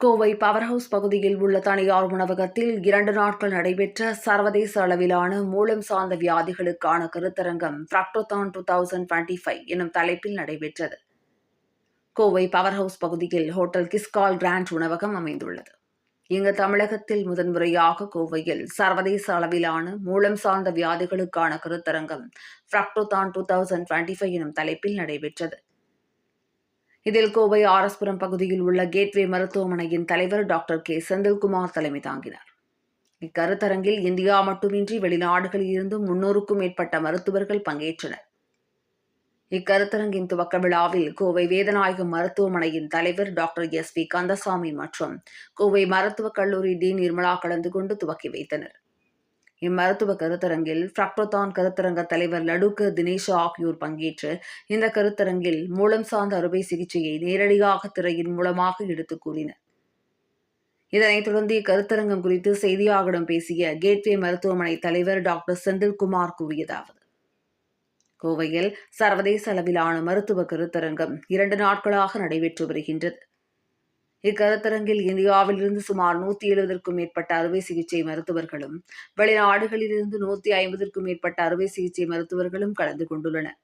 Kovai power house பகுதியில் உள்ள தனியார் உணவகத்தில் இரண்டு நாட்கள் நடைபெற்ற சர்வதேச அளவிலான மூலம் சார்ந்த வியாதிகளுக்கான கருத்தரங்கம் ஃப்ராக்டோதான் டூ தௌசண்ட் டுவெண்ட்டி ஃபைவ் எனும் தலைப்பில் நடைபெற்றது. கோவை பவர் ஹவுஸ் பகுதியில் ஹோட்டல் கிஸ்கால் கிராண்ட் உணவகம் அமைந்துள்ளது. இங்கு தமிழகத்தில் முதன்முறையாக கோவையில் சர்வதேச அளவிலான மூலம் சார்ந்த வியாதிகளுக்கான கருத்தரங்கம் ஃப்ராக்டோதான் டூ தௌசண்ட் டுவெண்ட்டி ஃபைவ் எனும் தலைப்பில் நடைபெற்றது. இதில் கோவை ஆரஸ்புரம் பகுதியில் உள்ள கேட்வே மருத்துவமனையின் தலைவர் டாக்டர் கே. செந்தில்குமார் தலைமை தாங்கினார். இக்கருத்தரங்கில் இந்தியா மட்டுமின்றி வெளிநாடுகளில் இருந்து முன்னூறுக்கும் மேற்பட்ட மருத்துவர்கள் பங்கேற்றனர். இக்கருத்தரங்கின் துவக்க விழாவில் கோவை வேதநாயகம் மருத்துவமனையின் தலைவர் டாக்டர் எஸ் வி கந்தசாமி மற்றும் கோவை மருத்துவக் கல்லூரி டி. நிர்மலா கலந்து கொண்டு துவக்கி வைத்தனர். இம்மருத்துவ கருத்தரங்கில் ஃப்ரக்டோதான் கருத்தரங்க தலைவர் லடுக்கு தினேஷா ஆகியோர் பங்கேற்று இந்த கருத்தரங்கில் மூலம் சார்ந்த அறுவை சிகிச்சையை நேரடியாக திரையின் மூலமாக எடுத்துக் கூறினர். இதனைத் தொடர்ந்து இக்கருத்தரங்கம் குறித்து செய்தியாளர்களிடம் பேசிய கேட்வே மருத்துவமனை தலைவர் டாக்டர் செந்தில்குமார் கூறியதாவது கோவையில் சர்வதேச அளவிலான மருத்துவ கருத்தரங்கம் இரண்டு நாட்களாக நடைபெற்று வருகின்றது. இக்கருத்தரங்கில் இந்தியாவிலிருந்து சுமார் நூத்தி எழுபதற்கும் மேற்பட்ட அறுவை சிகிச்சை மருத்துவர்களும் வெளிநாடுகளிலிருந்து நூத்தி ஐம்பதற்கும் மேற்பட்ட அறுவை சிகிச்சை மருத்துவர்களும் கலந்து கொண்டுள்ளனர்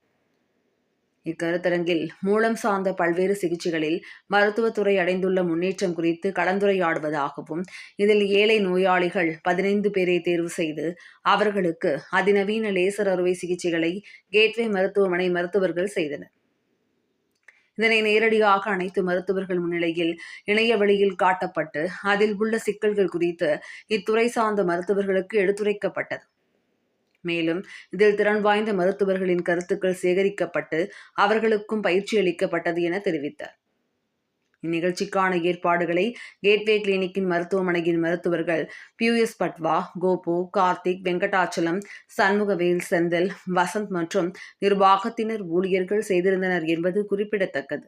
இக்கருத்தரங்கில் மூலம் சார்ந்த பல்வேறு சிகிச்சைகளில் மருத்துவத்துறை அடைந்துள்ள முன்னேற்றம் குறித்து கலந்துரையாடுவதாகவும் இதில் ஏழை நோயாளிகள் பதினைந்து பேரை தேர்வு செய்து அவர்களுக்கு அதிநவீன லேசர் அறுவை சிகிச்சைகளை கேட்வே மருத்துவமனை மருத்துவர்கள் செய்தனர். இதனை நேரடியாக அனைத்து மருத்துவர்கள் முன்னிலையில் இணைய வழியில் காட்டப்பட்டு அதில் உள்ள சிக்கல்கள் குறித்து இத்துறை சார்ந்த மருத்துவர்களுக்கு எடுத்துரைக்கப்பட்டது. மேலும் இதில் திறன் வாய்ந்த மருத்துவர்களின் கருத்துக்கள் சேகரிக்கப்பட்டு அவர்களுக்கும் பயிற்சி அளிக்கப்பட்டது என தெரிவித்தார். இந்நிகழ்ச்சிக்கான ஏற்பாடுகளை கேட்வே கிளினிக்கின் மருத்துவமனையின் மருத்துவர்கள் பியூஎஸ் பட்வா கோபு கார்த்திக் வெங்கடாச்சலம் சண்முகவேல் செந்தில் வசந்த் மற்றும் நிர்வாகத்தினர் ஊழியர்கள் செய்திருந்தனர் என்பது குறிப்பிடத்தக்கது.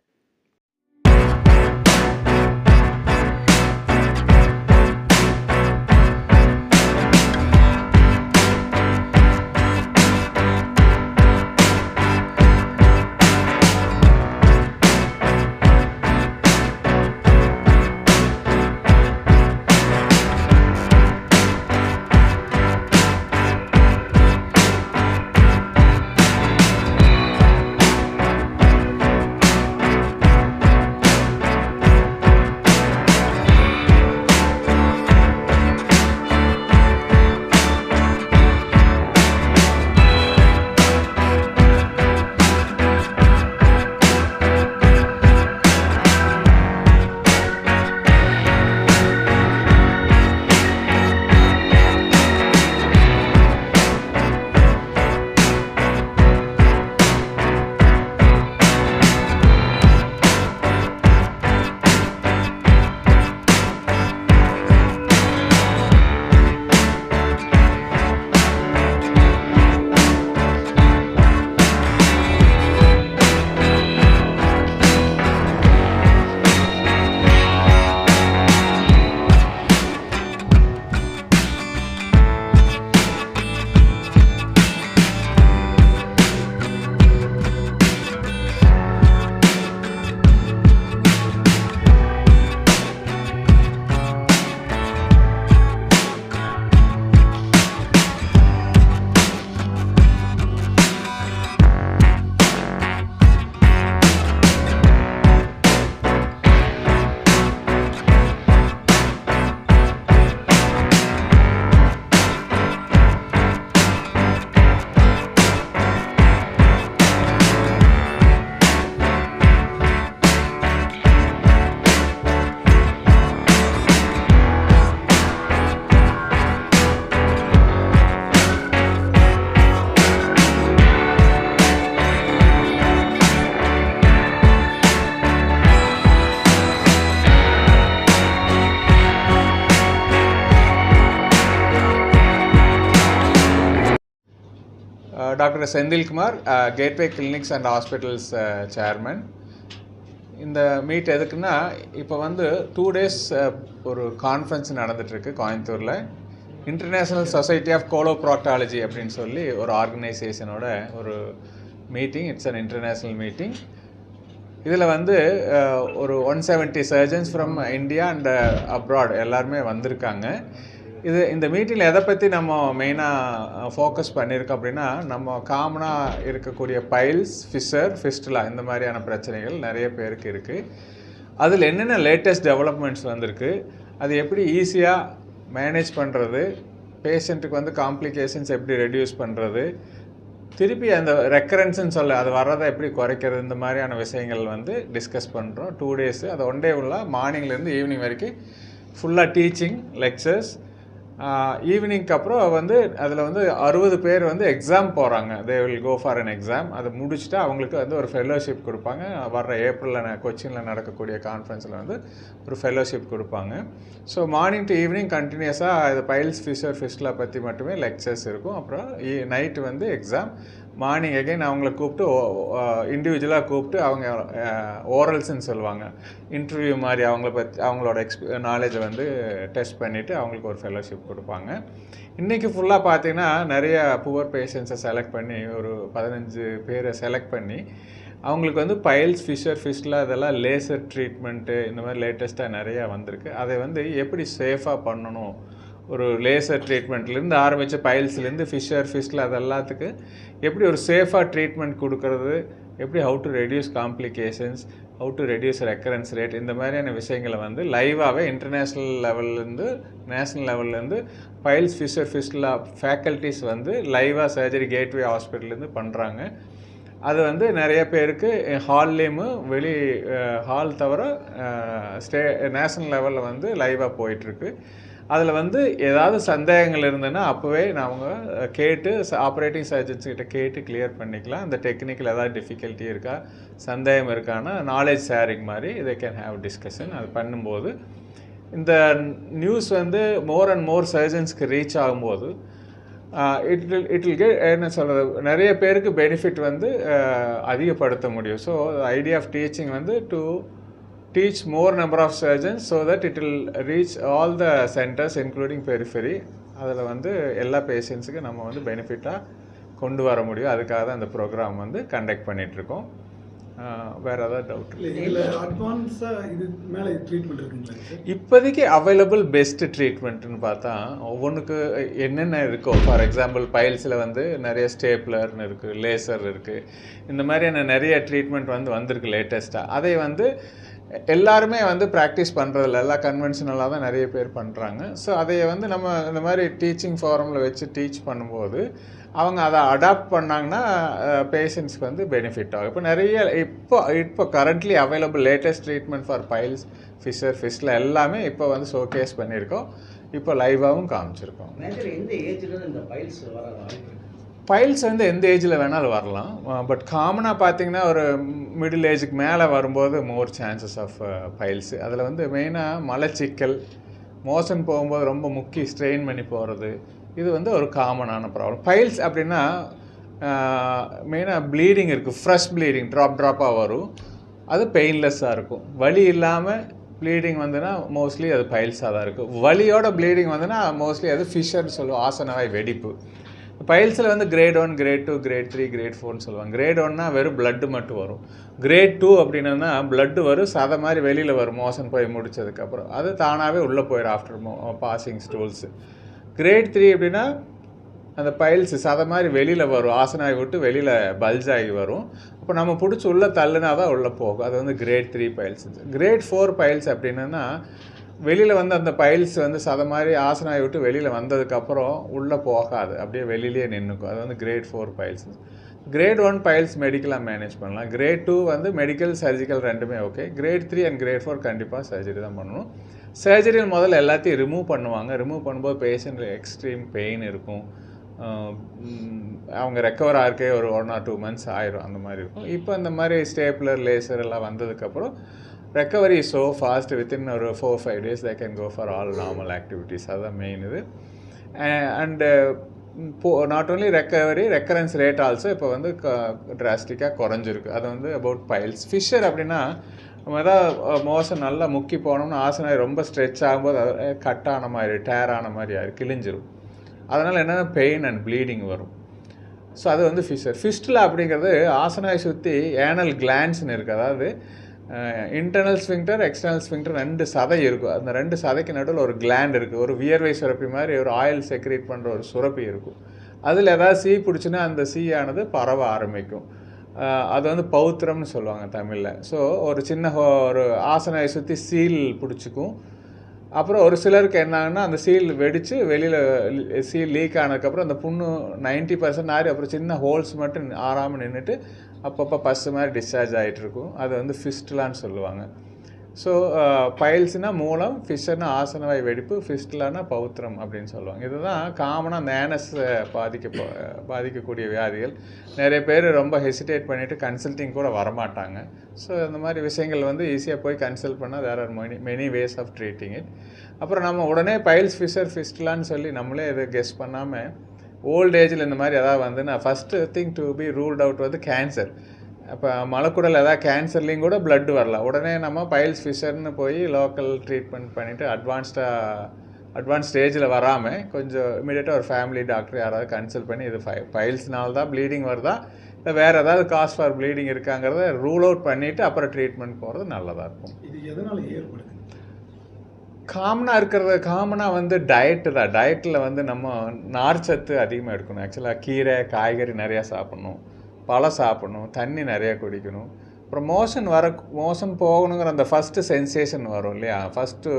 Doctor Senthilkumar gateway clinics and hospitals chairman இந்த மீட் எதுக்குன்னா இப்போ வந்து டூ டேஸ் ஒரு கான்ஃபரன்ஸ் நடந்துகிட்ருக்கு கோயம்புத்தூரில். இன்டர்நேஷ்னல் சொசைட்டி ஆஃப் கோலோப்ராக்டாலஜி அப்படின்னு சொல்லி ஒரு ஆர்கனைசேஷனோட ஒரு meeting it's an international meeting இதில் வந்து ஒரு one seventy surgeons from India and abroad எல்லாருமே வந்திருக்காங்க. இது இந்த மீட்டிங்கில் எதை பற்றி நம்ம மெயினாக ஃபோக்கஸ் பண்ணியிருக்கோம் அப்படின்னா நம்ம காமனாக இருக்கக்கூடிய பைல்ஸ் ஃபிஷர் ஃபிஸ்டலா இந்த மாதிரியான பிரச்சனைகள் நிறைய பேருக்கு இருக்குது அதில் என்னென்ன லேட்டஸ்ட் டெவலப்மெண்ட்ஸ் வந்திருக்கு அது எப்படி ஈஸியாக மேனேஜ் பண்ணுறது பேஷண்ட்டுக்கு வந்து காம்ப்ளிகேஷன்ஸ் எப்படி ரெடியூஸ் பண்ணுறது திருப்பி அந்த ரெக்கரன்ஸ்னு சொல்ல அது வர்றதை எப்படி குறைக்கிறது இந்த மாதிரியான விஷயங்கள் வந்து டிஸ்கஸ் பண்ணுறோம் டூ டேஸு அது ஒன் டே உள்ள மார்னிங்லேருந்து ஈவினிங் வரைக்கும் ஃபுல்லாக டீச்சிங் லெக்சர்ஸ் ஈவினிங்க்கு அப்புறம் வந்து அதில் வந்து அறுபது பேர் வந்து எக்ஸாம் போகிறாங்க they will go for an exam அதை முடிச்சுட்டு அவங்களுக்கு வந்து ஒரு ஃபெலோஷிப் கொடுப்பாங்க. வர்ற ஏப்ரலில் கொச்சினில் நடக்கக்கூடிய கான்ஃபரன்ஸில் வந்து ஒரு ஃபெலோஷிப் கொடுப்பாங்க. ஸோ மார்னிங் டு ஈவினிங் கண்டினியூஸாக இது பைல்ஸ் ஃபிஷர் ஃபிஷ்லா பற்றி மட்டுமே லெக்சர்ஸ் இருக்கும். அப்புறம் e, நைட்டு வந்து எக்ஸாம் மார்னிங் அகைன் அவங்கள கூப்பிட்டு இண்டிவிஜுவலாக கூப்பிட்டு அவங்க ஓரல்ஸ்ன்னு சொல்லுவாங்க. இன்டர்வியூ மாதிரி அவங்கள பற்றி அவங்களோட எக்ஸ்ப நாலேஜை வந்து டெஸ்ட் பண்ணிவிட்டு அவங்களுக்கு ஒரு ஃபெலோஷிப் கொடுப்பாங்க. இன்றைக்கி ஃபுல்லாக பார்த்தீங்கன்னா நிறைய புவர் பேஷண்ட்ஸை செலக்ட் பண்ணி ஒரு பதினஞ்சு பேரை செலக்ட் பண்ணி அவங்களுக்கு வந்து பைல்ஸ் ஃபிஷர் ஃபிஷ்லாம் இதெல்லாம் லேசர் ட்ரீட்மெண்ட்டு இந்த மாதிரி லேட்டஸ்ட்டாக நிறையா வந்திருக்கு. அதை வந்து எப்படி சேஃபாக பண்ணணும்? ஒரு லேசர் ட்ரீட்மெண்ட்லேருந்து ஆரம்பித்த பைல்ஸ்லேருந்து ஃபிஷர் ஃபிஷ்ல அது எல்லாத்துக்கு எப்படி ஒரு சேஃபாக ட்ரீட்மெண்ட் கொடுக்கறது எப்படி how to reduce complications how to reduce recurrence rate இந்த மாதிரியான விஷயங்களை வந்து லைவாகவே இன்டர்நேஷ்னல் லெவல்லேருந்து நேஷ்னல் லெவல்லேருந்து பைல்ஸ் ஃபிஷர் ஃபிஷில் ஃபேக்கல்ட்டிஸ் வந்து லைவாக சர்ஜரி கேட்வே ஹாஸ்பிட்டல்லேருந்து பண்ணுறாங்க அது வந்து நிறைய பேருக்கு ஹால்லேயும் வெளி ஹால் தவிர ஸ்டே நேஷனல் லெவலில் வந்து லைவாக போயிட்டுருக்கு. அதில் வந்து ஏதாவது சந்தேகங்கள் இருந்ததுன்னா அப்போவே அவங்க கேட்டு ஆப்ரேட்டிங் சர்ஜன்ஸ் கிட்ட கேட்டு கிளியர் பண்ணிக்கலாம். அந்த டெக்னிக்கில் ஏதாவது டிஃபிகல்ட்டி இருக்கா சந்தேகம் இருக்கான்னா நாலேஜ் ஷேரிங் மாதிரி இதை கேன் ஹேவ் டிஸ்கஷன் அது பண்ணும்போது இந்த நியூஸ் வந்து மோர் அண்ட் மோர் சர்ஜன்ஸ்க்கு ரீச் ஆகும்போது it will it will get என்ன சொல்கிறது நிறைய பேருக்கு பெனிஃபிட் வந்து அதிகப்படுத்த முடியும். ஸோ ஐடியா ஆஃப் டீச்சிங் வந்து to teach more number of surgeons so that it will reach all the centres including periphery அதில் வந்து எல்லா பேஷண்ட்ஸுக்கும் நம்ம வந்து பெனிஃபிட்டாக கொண்டு வர முடியும். அதுக்காக தான் அந்த ப்ரோக்ராம் வந்து கண்டக்ட் பண்ணிகிட்ருக்கோம் வேறு ஏதாவது டவுட் இல்லை அட்வான்ஸாக இது மேலே ட்ரீட்மெண்ட் இருக்குங்களா இப்போதைக்கு அவைலபிள் பெஸ்ட் ட்ரீட்மெண்ட்னு பார்த்தா ஒவ்வொன்றுக்கு என்னென்ன இருக்கோ ஃபார் எக்ஸாம்பிள் பைல்ஸில் வந்து நிறைய ஸ்டேப்லர்னு இருக்குது லேசர் இருக்குது இந்த மாதிரியான நிறைய ட்ரீட்மெண்ட் வந்து வந்திருக்கு லேட்டஸ்ட்டாக அதை வந்து எல்லாருமே வந்து ப்ராக்டிஸ் பண்ணுறதில்ல எல்லாம் கன்வென்ஷனலாக தான் நிறைய பேர் பண்ணுறாங்க ஸோ அதை வந்து நம்ம இந்த மாதிரி டீச்சிங் ஃபாரமில் வச்சு டீச் பண்ணும்போது அவங்க அதை அடாப்ட் பண்ணாங்கன்னா பேஷண்ட்ஸ்க்கு வந்து பெனிஃபிட் ஆகும். இப்போ நிறைய இப்போ இப்போ currently available latest treatment for piles fissure ஃபிஷில் எல்லாமே இப்போ வந்து ஷோகேஸ் பண்ணியிருக்கோம். இப்போ லைவாகவும் காமிச்சிருக்கோம். எந்த ஏஜ்லேருந்து இந்த பைல்ஸ் வர வாய்ப்பு பைல்ஸ் வந்து எந்த ஏஜில் வேணாலும் வரலாம். பட் காமனாக பார்த்தீங்கன்னா ஒரு மிடில் ஏஜுக்கு மேலே வரும்போது மோர் சான்சஸ் ஆஃப் பைல்ஸ் அதில் வந்து மெயினாக மலச்சிக்கல் மோஷன் போகும்போது ரொம்ப முக்கி ஸ்ட்ரெயின் பண்ணி போகிறது இது வந்து ஒரு காமனான ப்ராப்ளம் பைல்ஸ் அப்படின்னா மெயினாக ப்ளீடிங் இருக்குது ஃப்ரெஷ் ப்ளீடிங் ட்ராப் ட்ராப்பாக வரும். அது பெயின்லெஸ்ஸாக இருக்கும். வலி இல்லாமல் ப்ளீடிங் வந்துன்னா மோஸ்ட்லி அது பைல்ஸாக தான் இருக்கும் வலியோட ப்ளீடிங் வந்துன்னா மோஸ்ட்லி அது ஃபிஷர்னு சொல்லுவோம். ஆசனவாய் வெடிப்பு. பைல்ஸில் வந்து grade one grade two grade three grade ஃபோர்னு சொல்லுவாங்க. கிரேட் ஒன்னா வெறும் பிளட்டு மட்டும் வரும். கிரேட் டூ அப்படின்னா பிளட்டு வரும். சதை மாதிரி வெளியில் வரும். மோஷன் போய் முடிச்சதுக்கப்புறம் அது தானாகவே உள்ளே போயிடும் after passing stools uh, grade three அப்படின்னா அந்த பைல்ஸ் சதை மாதிரி வெளியில் வரும். ஆசனாகி விட்டு வெளியில் பல்ஜ் ஆகி வரும். அப்போ நம்ம பிடிச்சி உள்ளே தள்ளுனா தான் உள்ளே போகும். அது வந்து grade three piles. Grade four piles அப்படின்னா வெளியில் வந்து அந்த பைல்ஸ் வந்து சதை மாதிரி ஆசனாயை விட்டு வெளியில் வந்ததுக்கப்புறம் உள்ளே போகாது. அப்படியே வெளியிலேயே நின்றுக்கும் அது வந்து grade four piles grade one piles மெடிக்கலாக manage பண்ணலாம். கிரேட் டூ வந்து மெடிக்கல் சர்ஜிக்கல் ரெண்டுமே okay grade three and grade four கண்டிப்பாக சர்ஜரி தான் பண்ணணும். சர்ஜரியில் முதல்ல எல்லாத்தையும் ரிமூவ் பண்ணுவாங்க. ரிமூவ் பண்ணும்போது பேஷண்ட்டில் எக்ஸ்ட்ரீம் பெயின் இருக்கும். அவங்க ரெக்கவர் ஆகிறக்கே ஒரு ஒன் ஆர் டூ மந்த்ஸ் ஆயிரும். அந்த மாதிரி இருக்கும். இப்போ இந்த மாதிரி ஸ்டேப்லர் லேசர் எல்லாம் வந்ததுக்கப்புறம் ரெக்கவரி ஸோ ஃபாஸ்ட் வித்தின் ஒரு four five days they can go for all normal activities அதுதான் மெயின் இது. அண்டு போ not only recovery recurrence rate also இப்போ வந்து ட்ராஸ்டிக்காக குறைஞ்சிருக்கு. அது வந்து அபவுட் பைல்ஸ் ஃபிஷர் அப்படின்னா நம்ம ஏதாவது மோசம் நல்லா முக்கி போனோம்னா ஆசனம் ரொம்ப ஸ்ட்ரெச் ஆகும்போது அது கட் ஆன மாதிரி டேர் ஆன மாதிரி ஆயிரும் கிழிஞ்சிரும். அதனால் என்னென்னா பெயின் அண்ட் ப்ளீடிங் வரும். ஸோ அது வந்து ஃபிஷர் ஃபிஸ்டில் அப்படிங்கிறது ஆசனாய் சுற்றி ஏனல் கிளான்ஸ்னு இருக்குது அதாவது இன்டர்னல் ஸ்விங்டர் எக்ஸ்டர்னல் ஸ்விங்டர் ரெண்டு சதை இருக்கும். அந்த ரெண்டு சதைக்கு நடுவில் ஒரு கிளாண்ட் இருக்குது ஒரு வியர்வை சுரப்பி மாதிரி ஒரு ஆயில் செக்ரேட் பண்ணுற ஒரு சுரப்பி இருக்கும். அதில் ஏதாவது சீ பிடிச்சின்னா அந்த சீயானது பரவ ஆரம்பிக்கும். அது வந்து பௌத்திரம்னு சொல்லுவாங்க தமிழில். ஸோ ஒரு சின்ன ஹோ- ஒரு ஆசனையை சுற்றி சீல் பிடிச்சிக்கும். அப்புறம் ஒரு சிலருக்கு என்னாங்கன்னா அந்த சீல் வெடித்து வெளியில் சீல் லீக் ஆனதுக்கப்புறம் அந்த புண்ணு 90% பர்சன்ட் ஆறி அப்புறம் சின்ன ஹோல்ஸ் மட்டும் ஆறாமல் நின்றுட்டு அப்பப்போ பஸ்ஸு மாதிரி டிஸ்சார்ஜ் ஆகிட்டுருக்கும் அது வந்து ஃபிஸ்ட்லான்னு சொல்லுவாங்க. ஸோ பைல்ஸ்னால் மூலம் ஃபிஷ்ஷர்னா ஆசனவாய் வெடிப்பு ஃபிஸ்ட்லானா பௌத்திரம் அப்படின்னு சொல்லுவாங்க. இதுதான் காமனாக அந்த ஏனஸ் பாதிக்க பாதிக்கக்கூடிய வியாதிகள். நிறைய பேர் ரொம்ப ஹெசிடேட் பண்ணிவிட்டு கன்சல்ட்டிங் கூட வரமாட்டாங்க. ஸோ இந்த மாதிரி விஷயங்கள் வந்து ஈஸியாக போய் கன்சல்ட் பண்ணால் there are many many ways of treating it அப்புறம் நம்ம உடனே பைல்ஸ் ஃபிஷர் ஃபிஸ்ட்லான்னு சொல்லி நம்மளே இதை கெஸ் பண்ணாமல் ஓல்ட் ஏஜில் இந்த மாதிரி எதாவது வந்து நான் first thing to be ruled out வந்து கேன்சர் அப்போ மலக்குடல் ஏதாவது கேன்சர்லேயும் கூட ப்ளட் வரலாம். உடனே நம்ம பைல்ஸ் ஃபிஷர்னு போய் லோக்கல் ட்ரீட்மெண்ட் பண்ணிவிட்டு அட்வான்ஸ்டாக அட்வான்ஸ் ஸ்டேஜில் வராமல் கொஞ்சம் இமீடியட்டாக ஒரு ஃபேமிலி டாக்டர் யாராவது கன்சல்ட் பண்ணி இது ஃபை பைல்ஸ்னால தான் ப்ளீடிங் வருதா? இல்லை வேறு ஏதாவது காஸ் ஃபார் ப்ளீடிங் இருக்காங்கிறத ரூல் அவுட் பண்ணிவிட்டு அப்புறம் ட்ரீட்மெண்ட் போகிறது நல்லதாக இருக்கும். இது எதனால் ஏற்படுது? காமனாக இருக்கிறத காமனாக வந்து டயட்டு தான். டயட்டில் வந்து நம்ம நார்ச்சத்து அதிகமாக எடுக்கணும். ஆக்சுவலாக கீரை காய்கறி நிறையா சாப்பிட்ணும். பழம் சாப்பிட்ணும். தண்ணி நிறையா குடிக்கணும். அப்புறம் மோஷன் வர மோஷன் போகணுங்கிற அந்த ஃபஸ்ட்டு சென்சேஷன் வரும் இல்லையா? ஃபஸ்ட்டு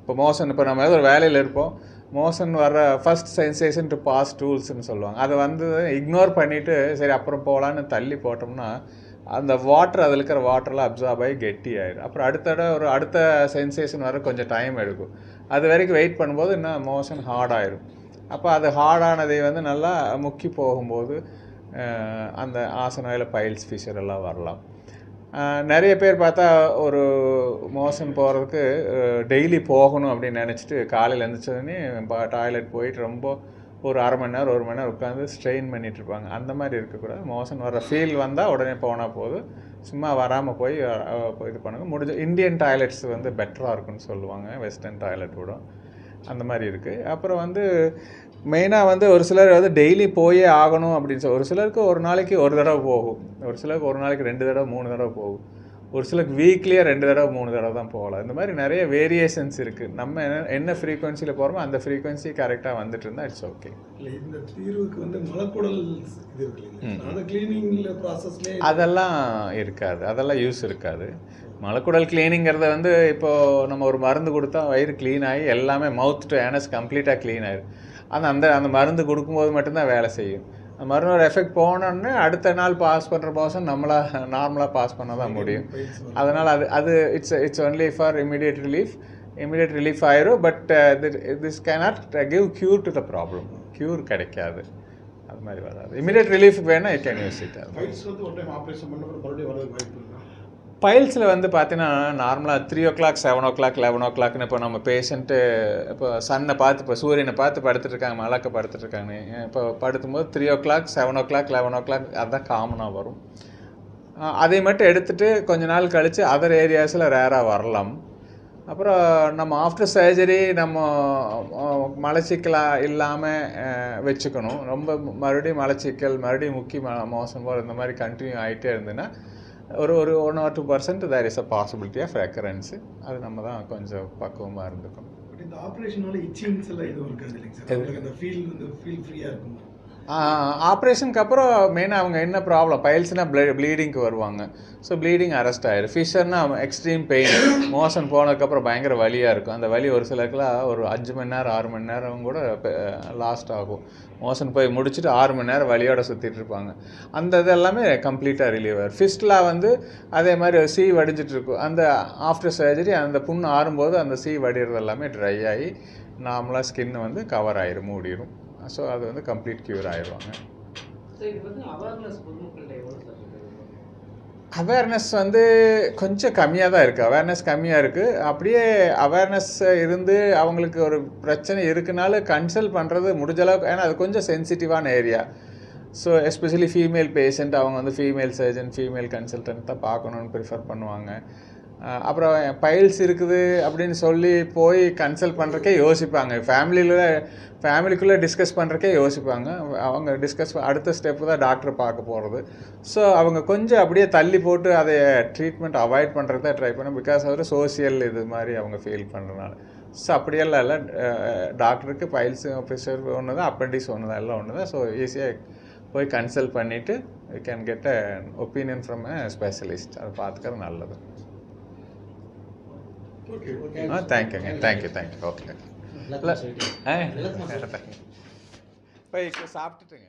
இப்போ மோஷன் இப்போ நம்ம ஏதோ ஒரு வேலையில் இருப்போம். மோஷன் வர ஃபஸ்ட் சென்சேஷன் டு பாஸ் டூல்ஸ்னு சொல்லுவாங்க. அதை வந்து இக்னோர் பண்ணிவிட்டு சரி அப்புறம் போகலான்னு தள்ளி போட்டோம்னா அந்த வாட்டர் அதில் இருக்கிற வாட்டர்லாம் அப்சார்ப் ஆகி கெட்டி ஆயிடும் அப்புறம் அடுத்த தடவை ஒரு அடுத்த சென்சேஷன் வர கொஞ்சம் டைம் எடுக்கும். அது வரைக்கும் வெயிட் பண்ணும்போது இன்னும் மோஷன் ஹார்ட் ஆயிரும். அப்போ அது ஹார்டானதை வந்து நல்லா முக்கி போகும்போது அந்த ஆசனாயில் பைல்ஸ் ஃபிஷர் எல்லாம் வரலாம். நிறைய பேர் பார்த்தா ஒரு மோஷன் போகிறதுக்கு டெய்லி போகணும் அப்படின்னு நினச்சிட்டு காலையில் எழுந்திரிச்சோடனே டாய்லெட் போயிட்டு ரொம்ப ஒரு அரை மணி நேரம் ஒரு மணி நேரம் உட்காந்து ஸ்ட்ரெயின் பண்ணிட்டு இருப்பாங்க. அந்த மாதிரி இருக்கக்கூடாது. மோஷன் வர ஃபீல் வந்தால் உடனே போனால் போதும் சும்மா வராமல் போய் இது பண்ணுங்க. முடிஞ்ச இந்தியன் டாய்லெட்ஸ் வந்து பெட்டராக இருக்குன்னு சொல்லுவாங்க. வெஸ்டர்ன் டாய்லெட் விட அந்த மாதிரி இருக்குது அப்புறம் வந்து மெயினாக வந்து ஒரு சிலர் வந்து டெய்லி போயே ஆகணும் அப்படின்னு சொல்லி ஒரு சிலருக்கு ஒரு நாளைக்கு ஒரு தடவை போகும். ஒரு சிலருக்கு ஒரு நாளைக்கு ரெண்டு தடவை மூணு தடவை போகும். ஒரு சிலருக்கு வீக்லியே ரெண்டு தடவை மூணு தடவை தான் போகலாம். இந்த மாதிரி நிறைய வேரியேஷன்ஸ் இருக்குது நம்ம என்ன என்ன ஃப்ரீக்வன்சியில் போகிறோமோ அந்த ஃப்ரீக்வன்சி கரெக்டாக வந்துட்டு இருந்தால் இட்ஸ் ஓகே இல்லை இந்த தீர்வுக்கு வந்து மலக்குடல் இது இருக்கு கிளீனிங்கில் ப்ராசஸ்லேயே அதெல்லாம் இருக்காது. அதெல்லாம் யூஸ் இருக்காது. மலக்குடல் கிளீனிங்கிறத வந்து இப்போது நம்ம ஒரு மருந்து கொடுத்தா வயிறு க்ளீன் ஆகி எல்லாமே மவுத் டு ஏனஸ் கம்ப்ளீட்டாக க்ளீன் ஆயிடும் ஆனால் அந்த அந்த மருந்து கொடுக்கும்போது மட்டும்தான் வேலை செய்யும். மருந்தோட எஃபெக்ட் போனோடனே அடுத்த நாள் பாஸ் பண்ணுற மோஷன் நம்மளாக நார்மலாக பாஸ் பண்ண தான் முடியும். அதனால் அது அது it's it's only for immediate relief immediate relief ஆயிரும் but this cannot give cure to the problem cure கிடைக்காது. அது மாதிரி வராது. இமீடியட் ரிலீஃப் வேணால் ஐ கேன் யூஸ் இட் அது பைல்ஸில் வந்து பார்த்தீங்கன்னா நார்மலாக three o'clock seven o'clock eleven ஓ கிளாக்னு இப்போ நம்ம பேஷண்ட்டு இப்போ சன்னை பார்த்து இப்போ சூரியனை பார்த்து படுத்துட்ருக்காங்க மலக்க படுத்துட்டு இப்போ படுத்தும்போது three o'clock seven o'clock eleven o'clock அதுதான் காமனாக வரும் அதை மட்டும் எடுத்துட்டு கொஞ்ச நாள் கழித்து அதர் ஏரியாஸில் ரேராக வரலாம். அப்புறம் நம்ம ஆஃப்டர் சர்ஜரி நம்ம மலச்சிக்கலாக இல்லாமல் வச்சுக்கணும். ரொம்ப மறுபடியும் மலச்சிக்கல் மறுபடியும் முக்கிய ம மோசம் போல் இந்த மாதிரி கண்டினியூ ஆகிட்டே இருந்ததுன்னா ஒரு ஒரு one or two percent there is a possibility of recurrence அது நம்ம தான் கொஞ்சம் பக்குவமாக இருந்துக்கணும். இந்த ஆப்ரேஷனால இச்சிங்ஸ் எல்லாம் எதுவும் இருக்காது இல்லைங்க சார்? உங்களுக்கு அந்த ஃபீல் வந்து ஃபீல் ஃப்ரீயாக இருக்கும்? ஆப்ரேஷனுக்கு அப்புறம் மெயினாக அவங்க என்ன ப்ராப்ளம் பைல்ஸ்னால் ப்ள ப்ளீடிங்க்கு வருவாங்க. ஸோ ப்ளீடிங் அரெஸ்ட் ஆயிடும் ஃபிஷர்னா எக்ஸ்ட்ரீம் பெயின் மோஷன் போனதுக்கப்புறம் பயங்கர வலியாக இருக்கும். அந்த வலி ஒரு சிலருக்குலாம் ஒரு அஞ்சு மணி நேரம் ஆறு மணி நேரம் கூட லாஸ்ட் ஆகும். மோஷன் போய் முடிச்சுட்டு ஆறு மணி நேரம் வலியோடு சுற்றிட்டு இருப்பாங்க. அந்த இது எல்லாமே கம்ப்ளீட்டாக ரிலீவ் ஆகும் ஃபிஸ்ட்லாம் வந்து அதே மாதிரி சீ வடிஞ்சிட்டு இருக்கும். அந்த ஆஃப்டர் சர்ஜரி அந்த புண்ணு ஆறும்போது அந்த சீ வடிகிறது எல்லாமே ட்ரை ஆகி நார்மலாக ஸ்கின் வந்து கவர் ஆயிரும் மூடிடும் ஸோ அது வந்து கம்ப்ளீட் க்யூர் ஆயிடுவாங்க. அவேர்னஸ் வந்து கொஞ்சம் கம்மியாக தான் இருக்குது அவேர்னஸ் கம்மியாக இருக்குது அப்படியே அவேர்னஸ் இருந்து அவங்களுக்கு ஒரு பிரச்சனை இருக்குனாலும் கன்சல்ட் பண்ணுறது முடிஞ்ச அளவுக்கு ஏன்னா அது கொஞ்சம் சென்சிட்டிவான area so especially female patient அவங்க வந்து ஃபீமேல் சர்ஜன் ஃபீமேல் கன்சல்டன்ட் தான் பார்க்கணுன்னு ப்ரிஃபர் பண்ணுவாங்க. அப்புறம் பைல்ஸ் இருக்குது அப்படின்னு சொல்லி போய் கன்சல்ட் பண்ணுறக்கே யோசிப்பாங்க. ஃபேமிலியில் ஃபேமிலிக்குள்ளே டிஸ்கஸ் பண்ணுறக்கே யோசிப்பாங்க. அவங்க டிஸ்கஸ் அடுத்த ஸ்டெப்பு தான் டாக்டர் பார்க்க போகிறது ஸோ அவங்க கொஞ்சம் அப்படியே தள்ளி போட்டு அதை ட்ரீட்மெண்ட் அவாய்ட் பண்ணுறது தான் ட்ரை பண்ண பிகாஸ் அவர் சோசியல் இது மாதிரி அவங்க ஃபீல் பண்ணுறனால ஸோ அப்படியெல்லாம் இல்லை. டாக்டருக்கு பைல்ஸ் ப்ரெஷர் ஒன்று தான் அப்பண்டிஸ் ஒன்று தான் எல்லாம் ஒன்று தான். ஸோ ஈஸியாக போய் கன்சல்ட் பண்ணிவிட்டு you can get a opinion from a specialist அதை பார்த்துக்கிறது நல்லது. ஆ தேங்க்யூங்க தேங்க்யூ தேங்க்யூ ஓகே இல்லை போய் சாப்பிட்டுட்டுங்க